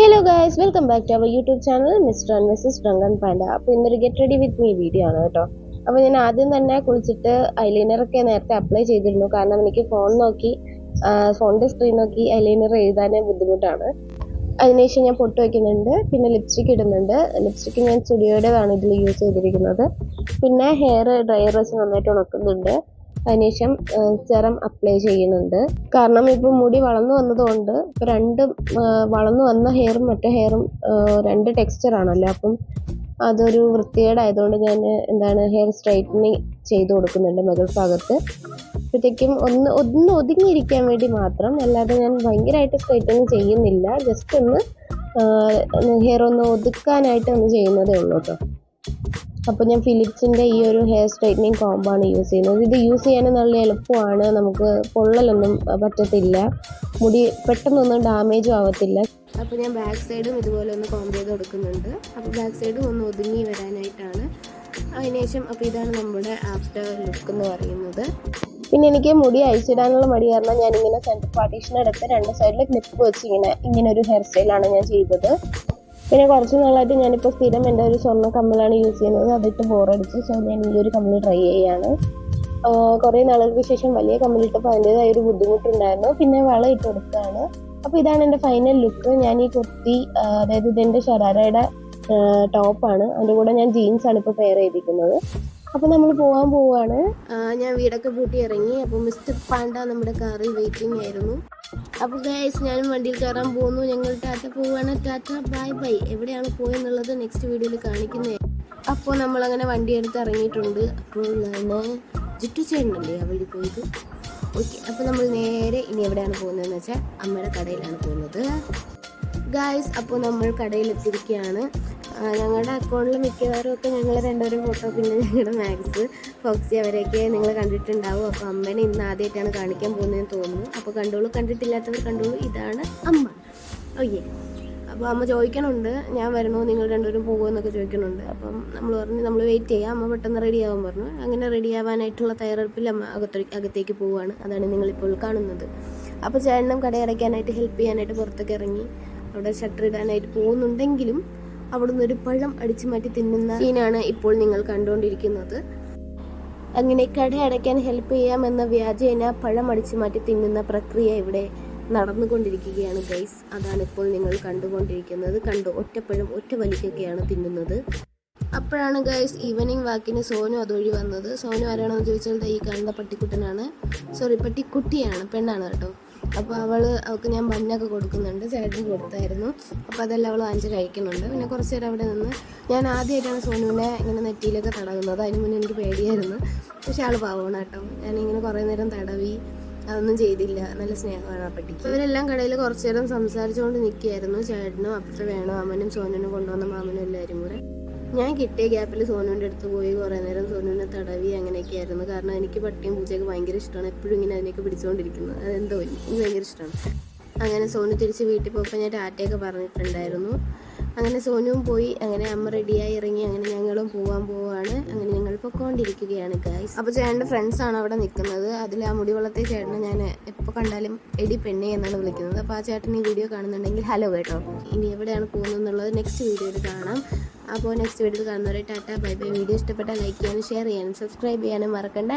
Hello guys welcome back to our YouTube channel mister and missus drunken panda അപ്പോൾ ഇന്നൊരു get ready with me video ആണ് കേട്ടോ. അപ്പോൾ ഞാൻ ആദ്യം തന്നെ കുളിച്ചിട്ട് ഐലൈനർ ഒക്കെ നേരത്തെ അപ്ലൈ ചെയ്തിരുന്നു. കാരണം എനിക്ക് ഫോൺ നോക്കി ഫോണിന്റെ സ്ക്രീൻ നോക്കി ഐലൈനർ എഴുതാൻ ബുദ്ധിമുട്ടാണ്. അതിനുശേഷം ഞാൻ പൊട്ട് വയ്ക്കുന്നുണ്ട് പിന്നെ ലിപ്സ്റ്റിക് ഇടുന്നുണ്ട്. ലിപ്സ്റ്റിക് ഞാൻ സ്റ്റുഡിയോയുടേതാണ് ഇതിൽ യൂസ് ചെയ്തിരിക്കുന്നത്. പിന്നെ ഹെയർ ഡ്രയർ വെച്ച് നന്നായിട്ട് ഉണക്കുന്നുണ്ട്. അതിനുശേഷം സെറം അപ്ലൈ ചെയ്യുന്നുണ്ട്. കാരണം ഇപ്പം മുടി വളർന്നു വന്നതുകൊണ്ട് ഇപ്പം രണ്ട് വളർന്നു വന്ന ഹെയറും മറ്റേ ഹെയറും രണ്ട് ടെക്സ്ചർ ആണല്ലോ. അപ്പം അതൊരു വൃത്തികേടായതുകൊണ്ട് ഞാൻ എന്താണ് ഹെയർ സ്ട്രൈറ്റനിങ് ചെയ്ത് കൊടുക്കുന്നുണ്ട് മുകൾ ഭാഗത്ത് അപ്പോഴത്തേക്കും ഒന്ന് ഒന്ന് ഒതുങ്ങിയിരിക്കാൻ വേണ്ടി മാത്രം അല്ലാതെ ഞാൻ ഭയങ്കരമായിട്ട് സ്ട്രൈറ്റനിങ് ചെയ്യുന്നില്ല. ജസ്റ്റ് ഒന്ന് ഹെയർ ഒന്ന് ഒതുക്കാനായിട്ട് ഒന്ന് ചെയ്യുന്നതേ ഉള്ളൂ കേട്ടോ. അപ്പോൾ ഞാൻ ഫിലിപ്സിന്റെ ഈ ഒരു ഹെയർ സ്ട്രൈറ്റനിങ് കോമ്പാണ് യൂസ് ചെയ്യുന്നത്. ഇത് യൂസ് ചെയ്യാനും നല്ല എളുപ്പമാണ്. നമുക്ക് പൊള്ളലൊന്നും പറ്റത്തില്ല. മുടി പെട്ടെന്നൊന്നും ഡാമേജും ആവത്തില്ല. അപ്പോൾ ഞാൻ ബാക്ക് സൈഡും ഇതുപോലെ ഒന്ന് കോമ്പ് ചെയ്ത് കൊടുക്കുന്നുണ്ട്. അപ്പോൾ ബാക്ക് സൈഡും ഒന്ന് ഒതുങ്ങി വരാനായിട്ടാണ്. അതിനുശേഷം അപ്പോൾ ഇതാണ് നമ്മുടെ ആഫ്റ്റർ ലുക്ക് എന്ന് പറയുന്നത്. പിന്നെ എനിക്ക് മുടി അഴിച്ചിടാനുള്ള മടി കാരണം ഞാനിങ്ങനെ സെന്റർ പാർട്ടീഷൻ എടുത്ത് രണ്ട് സൈഡിൽ ക്ലിപ്പ് വെച്ച് ഇങ്ങനെ ഇങ്ങനെ ഒരു ഹെയർ സ്റ്റൈലാണ് ഞാൻ ചെയ്തത്. പിന്നെ കുറച്ച് നാളായിട്ട് ഞാനിപ്പോൾ സ്ഥിരം എന്റെ ഒരു സ്വർണ കമ്മലാണ് യൂസ് ചെയ്യുന്നത്. അതിട്ട് ബോറടിച്ച് സോ ഞാൻ ഈ ഒരു കമ്മൽ ട്രൈ ചെയ്യാണ്. കുറേ നാളുകൾക്ക് ശേഷം വലിയ കമ്മലിട്ടപ്പോൾ അതിന്റെതായ ഒരു ബുദ്ധിമുട്ടുണ്ടായിരുന്നു. പിന്നെ വള ഇട്ട് കൊടുത്തതാണ്. അപ്പോൾ ഇതാണ് എന്റെ ഫൈനൽ ലുക്ക് ഞാൻ ഈ കുർത്തി അതായത് ഇതെന്റെ ഷറാരയുടെ ടോപ്പാണ് അതിന്റെ കൂടെ ഞാൻ ജീൻസാണ് ഇപ്പോൾ പെയർ ചെയ്തിരിക്കുന്നത്. അപ്പോൾ നമ്മൾ പോകാൻ പോവാണ്. ഞാൻ വീടൊക്കെ പൂട്ടി ഇറങ്ങി അപ്പോൾ മിസ്റ്റർ പാണ്ട നമ്മുടെ കാറിൽ വെയിറ്റിംഗ് ആയിരുന്നു. അപ്പോൾ ഗൈസ് ഞാൻ വണ്ടിയിൽ കയറാൻ പോകുന്നു. ഞങ്ങൾ ടാറ്റ പോവാണ്. ടാറ്റ ബൈ ബൈ എവിടെയാണ് പോയെന്നുള്ളത് നെക്സ്റ്റ് വീഡിയോയിൽ കാണിക്കുന്നത് അപ്പോൾ നമ്മളങ്ങനെ വണ്ടി എടുത്ത് ഇറങ്ങിയിട്ടുണ്ട്. അപ്പോൾ ഞാൻ ജിറ്റു ചേട്ടനല്ലേ ആ വഴി പോയത്? ഓക്കെ അപ്പോൾ നമ്മൾ നേരെ ഇനി എവിടെയാണ് പോകുന്നതെന്ന് വെച്ചാൽ അമ്മയുടെ കടയിലാണ് പോകുന്നത്. ഗായ്സ് അപ്പോൾ നമ്മൾ കടയിലെത്തിയിരിക്കുകയാണ്. ഞങ്ങളുടെ അക്കൗണ്ടിൽ മിക്കവാറും ഒക്കെ ഞങ്ങൾ രണ്ടുപേരും ഫോട്ടോ പിന്നെ ഞങ്ങളുടെ മാക്സ് ഫോക്സി അവരെയൊക്കെ നിങ്ങൾ കണ്ടിട്ടുണ്ടാവും. അപ്പോൾ അമ്മേനെ ഇന്ന് ആദ്യമായിട്ടാണ് കാണിക്കാൻ പോകുന്നതെന്ന് തോന്നുന്നു. അപ്പോൾ കണ്ടോളൂ കണ്ടിട്ടില്ലാത്തവർ കണ്ടോളൂ ഇതാണ് അമ്മ. ഓക്കെ അപ്പോൾ അമ്മ ചോദിക്കണുണ്ട് ഞാൻ വരണോ? നിങ്ങൾ രണ്ടുപേരും പോകുമോ എന്നൊക്കെ ചോദിക്കണുണ്ട്. അപ്പം നമ്മൾ പറഞ്ഞു നമ്മൾ വെയിറ്റ് ചെയ്യാം. അമ്മ പെട്ടെന്ന് റെഡി ആവാൻ പറഞ്ഞു. അങ്ങനെ റെഡി ആവാനായിട്ടുള്ള തയ്യാറെടുപ്പിൽ അമ്മ അകത്തേ അകത്തേക്ക് പോവുകയാണ് അതാണ് നിങ്ങളിപ്പോൾ കാണുന്നത്. അപ്പോൾ ചേട്ടനും കടയടയ്ക്കാനായിട്ട് ഹെൽപ്പ് ചെയ്യാനായിട്ട് പുറത്തേക്ക് ഇറങ്ങി അവിടെ ഷട്ടർ ഇടാനായിട്ട് പോകുന്നുണ്ടെങ്കിലും അവിടുന്ന് ഒരു പഴം അടിച്ചു മാറ്റി തിന്നുന്ന സീനാണ് ഇപ്പോൾ നിങ്ങൾ കണ്ടുകൊണ്ടിരിക്കുന്നത്. അങ്ങനെ കട അടയ്ക്കാൻ ഹെൽപ്പ് ചെയ്യാമെന്ന വ്യാജേന പഴം അടിച്ചു മാറ്റി തിന്നുന്ന പ്രക്രിയ ഇവിടെ നടന്നുകൊണ്ടിരിക്കുകയാണ് ഗൈസ് അതാണ് ഇപ്പോൾ നിങ്ങൾ കണ്ടുകൊണ്ടിരിക്കുന്നത്. കണ്ടു ഒറ്റപ്പഴം ഒറ്റ വലിക്കൊക്കെയാണ് തിന്നുന്നത്. അപ്പോഴാണ് ഗൈസ് ഈവനിങ് വാക്കിന് സോനു അതുവഴി വന്നത്. സോനു ആരാണെന്ന് ചോദിച്ചാൽ ഈ കാണുന്ന പട്ടിക്കുട്ടനാണ്. സോറി പട്ടിക്കുട്ടിയാണ് പെണ്ണാണ് കേട്ടോ. അപ്പോൾ അവൾ അവൾക്ക് ഞാൻ മഞ്ഞൊക്കെ കൊടുക്കുന്നുണ്ട്. ചേട്ടൻ കൊടുത്തായിരുന്നു. അപ്പോൾ അതെല്ലാം അവൾ വാങ്ങിച്ച് കഴിക്കുന്നുണ്ട്. പിന്നെ കുറച്ച് നേരം അവിടെ നിന്ന് ഞാൻ ആദ്യമായിട്ടാണ് സോനുവിനെ ഇങ്ങനെ നെറ്റിയിലൊക്കെ തടവുന്നത്. അതിന് മുന്നേ എനിക്ക് പേടിയായിരുന്നു. പക്ഷെ ആൾ പാവണം കേട്ടോ. ഞാനിങ്ങനെ കുറേ നേരം തടവി അതൊന്നും ചെയ്തില്ല. നല്ല സ്നേഹമാണ് ആ പട്ടിക്ക്. കടയിൽ കുറച്ചു നേരം സംസാരിച്ചുകൊണ്ട് നിൽക്കുകയായിരുന്നു. ചേട്ടനും അപ്പുറം വേണോ അമ്മനും സോനുവിനും കൊണ്ടുവന്ന മാമനും എല്ലാവരും കൂടെ. ഞാൻ കിട്ടിയ ഗ്യാപ്പിൽ സോനുവിന്റെ അടുത്ത് പോയി കുറേ നേരം സോനുവിനെ തടവി അങ്ങനെയൊക്കെ ആയിരുന്നു. കാരണം എനിക്ക് പട്ടിയും പൂച്ചയൊക്കെ ഭയങ്കര ഇഷ്ടമാണ്. എപ്പോഴും ഇങ്ങനെ അതിനെയൊക്കെ പിടിച്ചുകൊണ്ടിരിക്കുന്നത് അതെന്തോ ഭയങ്കര ഇഷ്ടമാണ്. അങ്ങനെ സോനു തിരിച്ച് വീട്ടിൽ പോയപ്പോൾ ഞാൻ ടാറ്റയൊക്കെ പറഞ്ഞിട്ടുണ്ടായിരുന്നു. അങ്ങനെ സോനുവും പോയി അങ്ങനെ അമ്മ റെഡിയായി ഇറങ്ങി അങ്ങനെ ഞങ്ങളും പോകാൻ പോവാണ്. അങ്ങനെ ഞങ്ങൾ പൊക്കോണ്ടിരിക്കുകയാണ് ഗായ്സ് അപ്പോൾ ചേട്ടന്റെ ഫ്രണ്ട്സാണ് അവിടെ നിൽക്കുന്നത്. അതിൽ ആ മുടി വളർത്തിയ ചേട്ടനെ ഞാൻ എപ്പോൾ കണ്ടാലും എടി പെണ്ണേ എന്നാണ് വിളിക്കുന്നത്. അപ്പോൾ ആ ചേട്ടൻ ഈ വീഡിയോ കാണുന്നുണ്ടെങ്കിൽ ഹലോ കേട്ടോ ഇനി എവിടെയാണ് പോകുന്നത് എന്നുള്ളത് നെക്സ്റ്റ് വീഡിയോയിൽ കാണാം. അപ്പോൾ നെക്സ്റ്റ് വീഡിയോയിൽ കാണുന്നവരെ ടാറ്റ ബൈ ബൈ. വീഡിയോ ഇഷ്ടപ്പെട്ടാൽ ലൈക്ക് ചെയ്യാനും ഷെയർ ചെയ്യാനും സബ്സ്ക്രൈബ് ചെയ്യാനും മറക്കണ്ട.